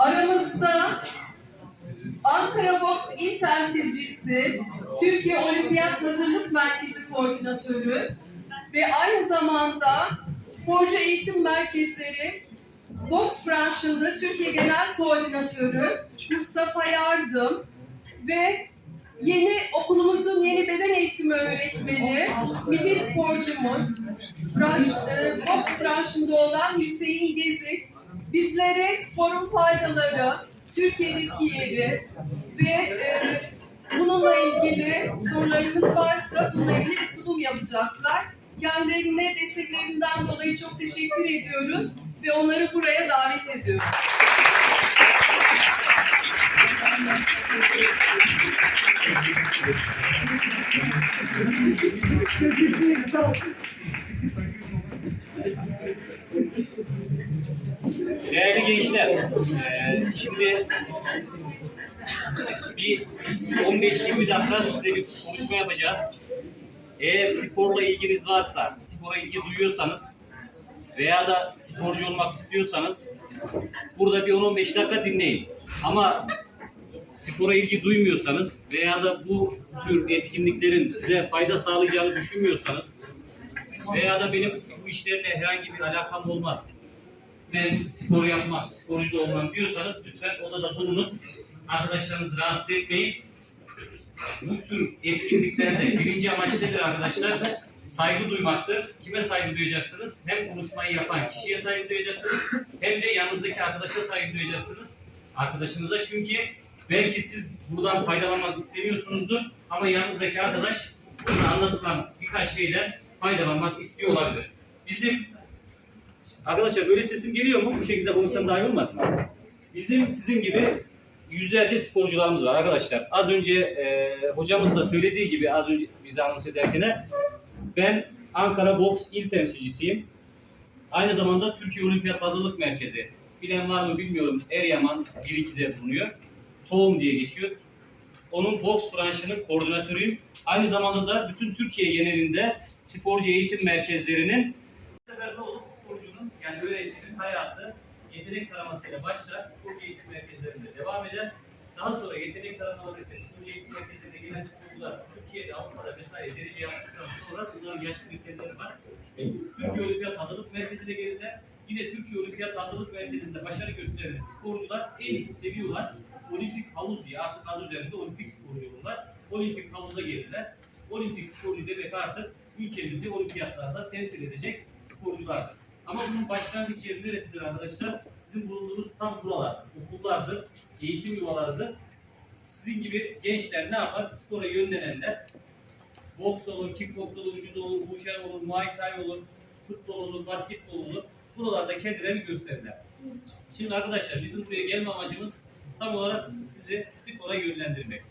Aramızda Ankara Boks İl Temsilcisi, Türkiye Olimpiyat Hazırlık Merkezi Koordinatörü ve aynı zamanda Sporcu Eğitim Merkezleri Boks branşında Türkiye Genel Koordinatörü Mustafa Yardım ve yeni okulumuzun yeni beden eğitimi öğretmeni, milli sporcumuz, branş, e, boks branşında olan Hüseyin Gezik, bizlere sporun faydaları, Türkiye'deki yeri ve e, bununla ilgili sorularınız varsa bununla ilgili bir sunum yapacaklar. Kendilerine desteklerinden dolayı çok teşekkür ediyoruz ve onları buraya davet ediyoruz. Gençler, eee, şimdi bir 15-20 dakika size bir konuşma yapacağız. Eğer sporla ilginiz varsa, spora ilgi duyuyorsanız veya da sporcu olmak istiyorsanız burada bir 10-15 dakika dinleyin. Ama spora ilgi duymuyorsanız veya da bu tür etkinliklerin size fayda sağlayacağını düşünmüyorsanız veya da benim bu işlerle herhangi bir alakam olmaz ben spor yapmam, sporcu da olmam diyorsanız lütfen odada bulunun. Arkadaşlarınızı rahatsız etmeyin. Bu tür etkinliklerde birinci amaç nedir arkadaşlar? Saygı duymaktır. Kime saygı duyacaksınız? Hem konuşmayı yapan kişiye saygı duyacaksınız hem de yanınızdaki arkadaşa saygı duyacaksınız. Arkadaşınıza çünkü belki siz buradan faydalanmak istemiyorsunuzdur ama yanınızdaki arkadaş burada anlatılan birkaç şeyden faydalanmak istiyor olabilir. Bizim Arkadaşlar böyle sesim geliyor mu? Bu şekilde konuşsam daha iyi olmaz mı? Bizim sizin gibi yüzlerce sporcularımız var arkadaşlar. Az önce e, hocamız da söylediği gibi az önce bize anons ederken ben Ankara Boks İl Temsilcisiyim. Aynı zamanda Türkiye Olimpiyat Hazırlık Merkezi. Bilen var mı bilmiyorum. Eryaman 1-2'de bulunuyor. Tohum diye geçiyor. Onun boks branşının koordinatörüyüm. Aynı zamanda da bütün Türkiye genelinde sporcu eğitim merkezlerinin yani öğrencinin hayatı yetenek taramasıyla başlar, sporcu eğitim merkezlerinde devam eder. Daha sonra yetenek taramaları ise sporcu eğitim merkezlerine gelen sporcular Türkiye'de, Avrupa'da vesaire derece yaptıktan sonra bunların yaş kriterleri var. Türkiye Olimpiyat Hazırlık Merkezi'ne gelirler. Yine Türkiye Olimpiyat Hazırlık Merkezi'nde başarı gösteren sporcular en üst seviyorlar. Olimpik havuz diye artık adı üzerinde olimpik sporcu olurlar. Olimpik havuza gelirler. Olimpik sporcu demek artık ülkemizi olimpiyatlarda temsil edecek sporculardır. Ama bunun başlangıç yeri neresidir arkadaşlar? Sizin bulunduğunuz tam buralar. Okullardır, eğitim yuvalarıdır. Sizin gibi gençler ne yapar? Spora yönlenenler boks olur, kickboks olur, judo olur, wushen olur, muay thai olur, futbol olur, basketbol olur. Buralarda kendilerini gösterirler. Şimdi arkadaşlar bizim buraya gelme amacımız tam olarak sizi spora yönlendirmek.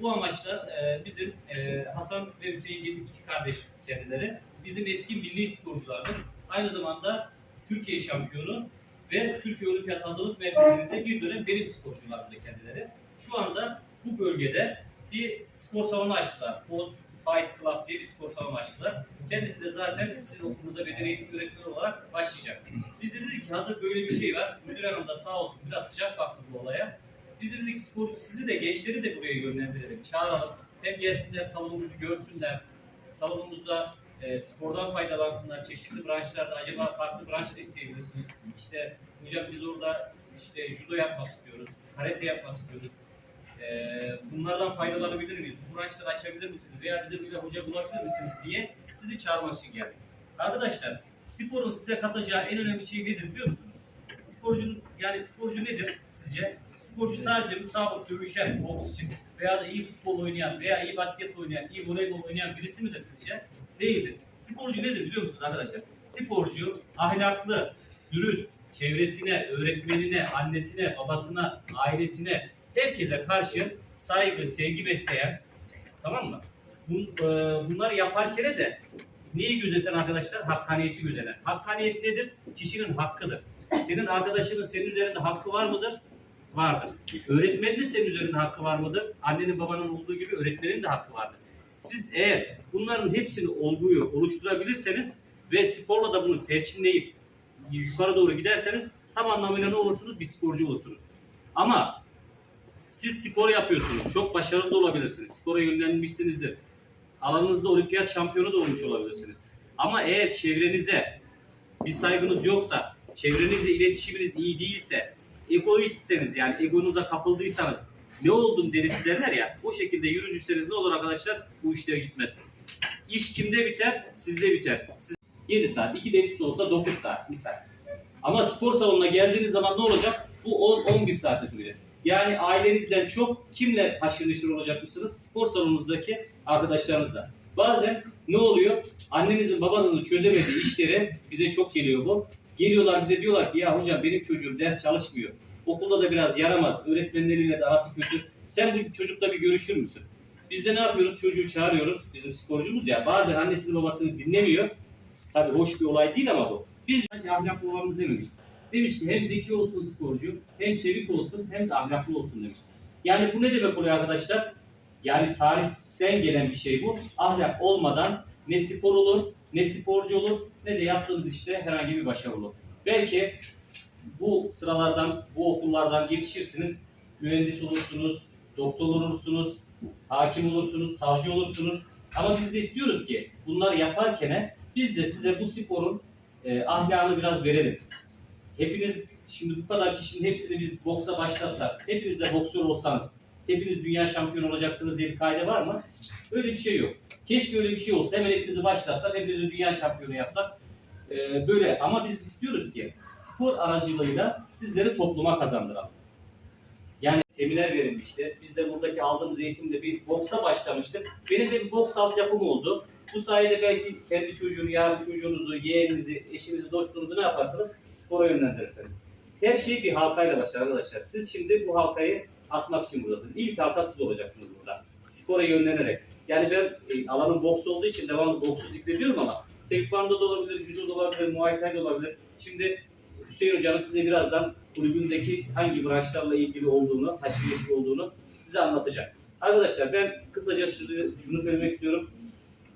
Bu amaçla e, bizim e, Hasan ve Hüseyin Gezik iki kardeş kendileri. Bizim eski milli sporcularımız. Aynı zamanda Türkiye şampiyonu ve Türkiye Olimpiyat Hazırlık Merkezi'nde bir dönem benim sporcularımdı kendileri. Şu anda bu bölgede bir spor salonu açtılar. Boz Fight Club diye bir spor salonu açtılar. Kendisi de zaten sizin okulunuza beden eğitim öğretmeni olarak başlayacak. Biz de dedik ki hazır böyle bir şey var. Müdür hanım da sağ olsun biraz sıcak baktı bu olaya. Biz de dedik sporcu sizi de gençleri de buraya yönlendirelim, çağıralım. Hem gelsinler salonumuzu görsünler. Salonumuzda e, spordan faydalansınlar. Çeşitli branşlarda acaba farklı branş da isteyebilirsiniz. İşte hocam biz orada işte judo yapmak istiyoruz, karate yapmak istiyoruz. E, bunlardan faydalanabilir miyiz? Bu branşları açabilir misiniz? Veya bize böyle hoca bulabilir misiniz diye sizi çağırmak için geldik. Arkadaşlar sporun size katacağı en önemli şey nedir biliyor musunuz? Sporcunun yani sporcu nedir sizce? Sporcu sadece müsabık dövüşen boksçı veya da iyi futbol oynayan veya iyi basket oynayan, iyi voleybol oynayan birisi midir sizce? Değildir. Sporcu nedir biliyor musunuz arkadaşlar? Sporcu ahlaklı, dürüst, çevresine, öğretmenine, annesine, babasına, ailesine, herkese karşı saygı, sevgi besleyen, tamam mı? Bun, e, bunları yaparken de neyi gözeten arkadaşlar? Hakkaniyeti gözeten. Hakkaniyet nedir? Kişinin hakkıdır. Senin arkadaşının senin üzerinde hakkı var mıdır? Vardır. Öğretmenin de senin üzerinde hakkı var mıdır? Annenin babanın olduğu gibi öğretmenin de hakkı vardır. Siz eğer bunların hepsini olguyu oluşturabilirseniz ve sporla da bunu perçinleyip yukarı doğru giderseniz tam anlamıyla ne olursunuz? Bir sporcu olursunuz. Ama siz spor yapıyorsunuz. Çok başarılı da olabilirsiniz. Spora yönlenmişsinizdir. Alanınızda olimpiyat şampiyonu da olmuş olabilirsiniz. Ama eğer çevrenize bir saygınız yoksa, çevrenizle iletişiminiz iyi değilse, egoistseniz yani egonuza kapıldıysanız ne oldum derisi derler ya, o şekilde yürüdüyseniz ne olur arkadaşlar? Bu işler gitmez. İş kimde biter? Sizde biter. Siz 7 saat, 2 de de olsa 9 saat misal. Ama spor salonuna geldiğiniz zaman ne olacak? Bu 10-11 saate sürecek. Yani ailenizden çok kimle haşır neşir olacakmışsınız? Spor salonunuzdaki arkadaşlarınızla. Bazen ne oluyor? Annenizin babanızın çözemediği işlere bize çok geliyor bu. Geliyorlar bize diyorlar ki ya hocam benim çocuğum ders çalışmıyor. Okulda da biraz yaramaz. Öğretmenleriyle de arası kötü. Sen bu çocukla bir görüşür müsün? Biz de ne yapıyoruz? Çocuğu çağırıyoruz. Bizim sporcumuz ya. Bazen annesini babasını dinlemiyor. Tabii hoş bir olay değil ama bu. Biz bence ahlaklı olalım dememiş. Demiş ki hem zeki olsun sporcu, hem çevik olsun, hem de ahlaklı olsun demiş. Yani bu ne demek oluyor arkadaşlar? Yani tarihten gelen bir şey bu. Ahlak olmadan ne spor olur, ne sporcu olur, ne de yaptığınız işte herhangi bir başarı olur. Belki bu sıralardan, bu okullardan yetişirsiniz, mühendis olursunuz, doktor olursunuz, hakim olursunuz, savcı olursunuz. Ama biz de istiyoruz ki bunları yaparken biz de size bu sporun e, ahlakını biraz verelim. Hepiniz şimdi bu kadar kişinin hepsini biz boksa başlatsak, hepiniz de boksör olsanız, hepiniz dünya şampiyonu olacaksınız diye bir kaide var mı? Öyle bir şey yok. Keşke öyle bir şey olsa. Hemen hepinizi başlatsak, hepinizi dünya şampiyonu yapsak. E, böyle ama biz istiyoruz ki spor aracılığıyla sizleri topluma kazandıralım. Yani seminer verilmişti. Biz de buradaki aldığımız eğitimde bir boksa başlamıştık. Benim de bir boks altyapım oldu. Bu sayede belki kendi çocuğunu, yarın çocuğunuzu, yeğeninizi, eşinizi, dostluğunuzu ne yaparsınız? Spora yönlendirirsiniz. Her şey bir halkayla başlar arkadaşlar. Siz şimdi bu halkayı atmak için buradasınız. İlk halka siz olacaksınız burada. Spora yönlenerek. Yani ben e, alanım boks olduğu için devamlı boksu zikrediyorum ama tekvando da olabilir, judo da olabilir, muay thai da olabilir. Şimdi Hüseyin Hoca'nın size birazdan kulübündeki hangi branşlarla ilgili olduğunu, haşır neşir olduğunu size anlatacak. Arkadaşlar ben kısaca şunu, söylemek istiyorum.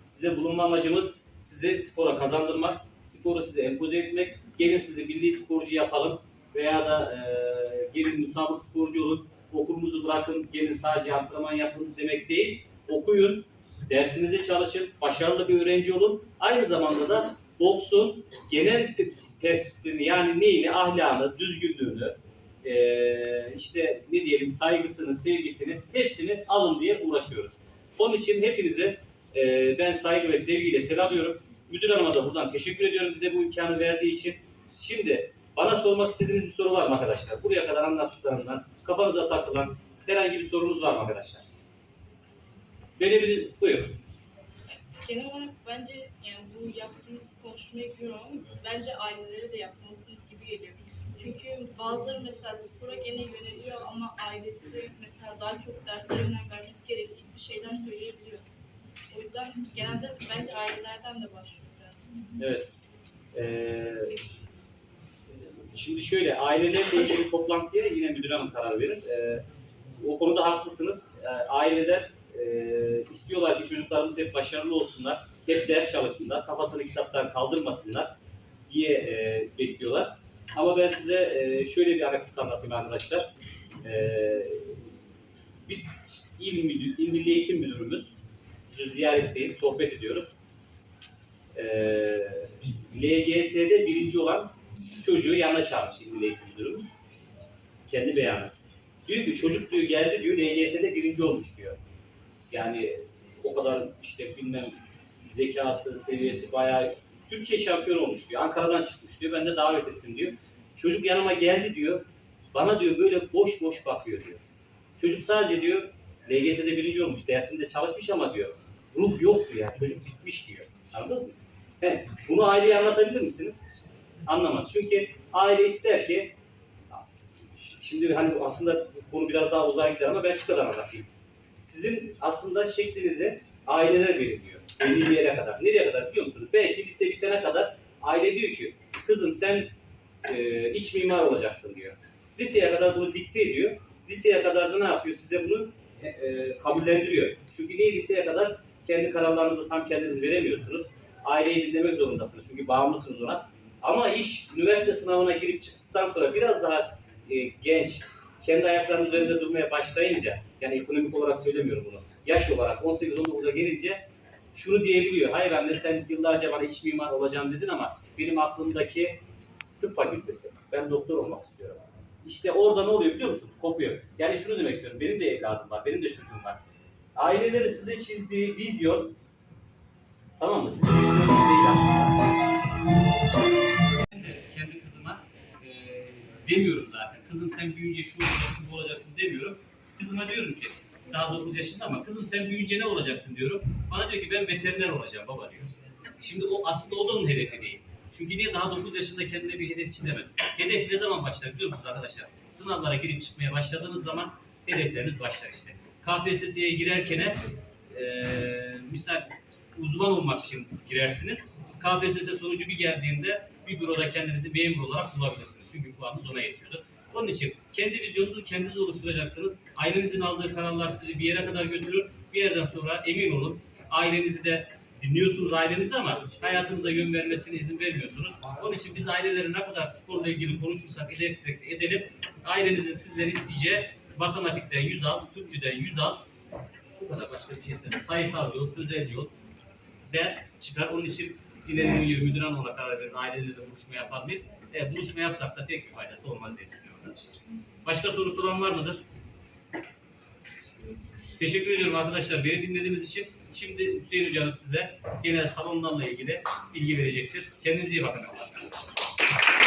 Size bulunma amacımız size spora kazandırmak, sporu size empoze etmek. Gelin sizi milli sporcu yapalım veya da e, gelin müsabık sporcu olun. Okulunuzu bırakın, gelin sadece antrenman yapın demek değil. Okuyun, dersinize çalışın, başarılı bir öğrenci olun. Aynı zamanda da boksun genel perspektifini yani neyini, ahlakını, düzgünlüğünü, eee, işte ne diyelim saygısını, sevgisini hepsini alın diye uğraşıyoruz. Onun için hepinize eee, ben saygı ve sevgiyle selamlıyorum. Müdür Hanım'a da buradan teşekkür ediyorum bize bu imkanı verdiği için. Şimdi bana sormak istediğiniz bir soru var mı arkadaşlar? Buraya kadar anlattıklarımdan kafanıza takılan herhangi bir sorunuz var mı arkadaşlar? Bir buyur. Genel olarak bence yani bu yaptığınız konuşmayı bilmiyorum ama bence aileleri de yapmalısınız gibi geliyor. Çünkü bazıları mesela spora gene yöneliyor ama ailesi mesela daha çok derslere önem vermesi gerektiği bir şeyler söyleyebiliyor. O yüzden genelde bence ailelerden de başlıyor biraz. Evet. Ee, şimdi şöyle ailelerle ilgili toplantıya yine müdür hanım karar verir. Ee, o konuda haklısınız. Ee, aileler e, istiyorlar ki çocuklarımız hep başarılı olsunlar, hep ders çalışsınlar, kafasını kitaptan kaldırmasınlar diye e, bekliyorlar. Ama ben size e, şöyle bir hareket anlatayım arkadaşlar. Ee, bir il, müdür, il Milli Eğitim Müdürümüz, biz ziyaretteyiz, sohbet ediyoruz. Ee, LGS'de birinci olan çocuğu yanına çağırmış İl Milli Eğitim Müdürümüz. Kendi beyanı. Diyor ki çocuk diyor geldi diyor LGS'de birinci olmuş diyor. Yani o kadar işte bilmem zekası, seviyesi bayağı Türkiye şampiyonu olmuş diyor. Ankara'dan çıkmış diyor. Ben de davet ettim diyor. Çocuk yanıma geldi diyor. Bana diyor böyle boş boş bakıyor diyor. Çocuk sadece diyor LGS'de birinci olmuş. Dersinde çalışmış ama diyor. Ruh yok diyor. Yani. Çocuk bitmiş diyor. Anladınız mı? He, bunu aileye anlatabilir misiniz? Anlamaz. Çünkü aile ister ki şimdi hani aslında konu biraz daha uzar gider ama ben şu kadar anlatayım. Sizin aslında şeklinizi aileler belirliyor. Belli bir yere kadar. Nereye kadar biliyor musunuz? Belki lise bitene kadar aile diyor ki kızım sen e, iç mimar olacaksın diyor. Liseye kadar bunu dikte ediyor. Liseye kadar da ne yapıyor? Size bunu e, e, kabullendiriyor. Çünkü niye liseye kadar kendi kararlarınızı tam kendiniz veremiyorsunuz. Aileyi dinlemek zorundasınız. Çünkü bağımlısınız ona. Ama iş üniversite sınavına girip çıktıktan sonra biraz daha e, genç, kendi ayaklarının üzerinde durmaya başlayınca, yani ekonomik olarak söylemiyorum bunu, yaş olarak 18-19'a gelince şunu diyebiliyor. Hayır anne sen yıllarca bana iç mimar olacağım dedin ama benim aklımdaki tıp fakültesi. Ben doktor olmak istiyorum. İşte orada ne oluyor biliyor musun? Kopuyor. Yani şunu demek istiyorum. Benim de evladım var, benim de çocuğum var. Ailelerin size çizdiği vizyon tamam mı? Sizin vizyonunuz değil aslında. Kendi kızıma e, demiyorum zaten. Kızım sen büyüyünce şu olacaksın, bu olacaksın demiyorum. Kızıma diyorum ki daha 9 yaşında ama kızım sen büyüyünce ne olacaksın diyorum. Bana diyor ki ben veteriner olacağım baba diyor. Şimdi o aslında o da onun hedefi değil. Çünkü niye daha 9 yaşında kendine bir hedef çizemez. Hedef ne zaman başlar biliyor musunuz arkadaşlar? Sınavlara girip çıkmaya başladığınız zaman hedefleriniz başlar işte. KPSS'ye girerken e, misal uzman olmak için girersiniz. KPSS sonucu bir geldiğinde bir büroda kendinizi memur olarak bulabilirsiniz. Çünkü puanınız ona yetiyordur. Onun için kendi vizyonunuzu kendiniz oluşturacaksınız. Ailenizin aldığı kararlar sizi bir yere kadar götürür. Bir yerden sonra emin olun ailenizi de dinliyorsunuz ailenizi ama hayatınıza yön vermesine izin vermiyorsunuz. Onun için biz ailelere ne kadar sporla ilgili konuşursak edelim ailenizin sizden isteyeceği matematikten 100 al, Türkçeden 100 al. Bu kadar başka bir şey istemiyorum. Sayısalcı ol, sözelci ol der çıkar. Onun için gibi müdür hanım olarak karar verin. Aileyle de buluşma yapar mıyız? E, buluşma yapsak da pek bir faydası olmaz diye düşünüyorum arkadaşlar. Başka sorusu olan var mıdır? Teşekkür ediyorum arkadaşlar beni dinlediğiniz için. Şimdi Hüseyin Hocamız size genel salonlarla ilgili bilgi verecektir. Kendinize iyi bakın arkadaşlar.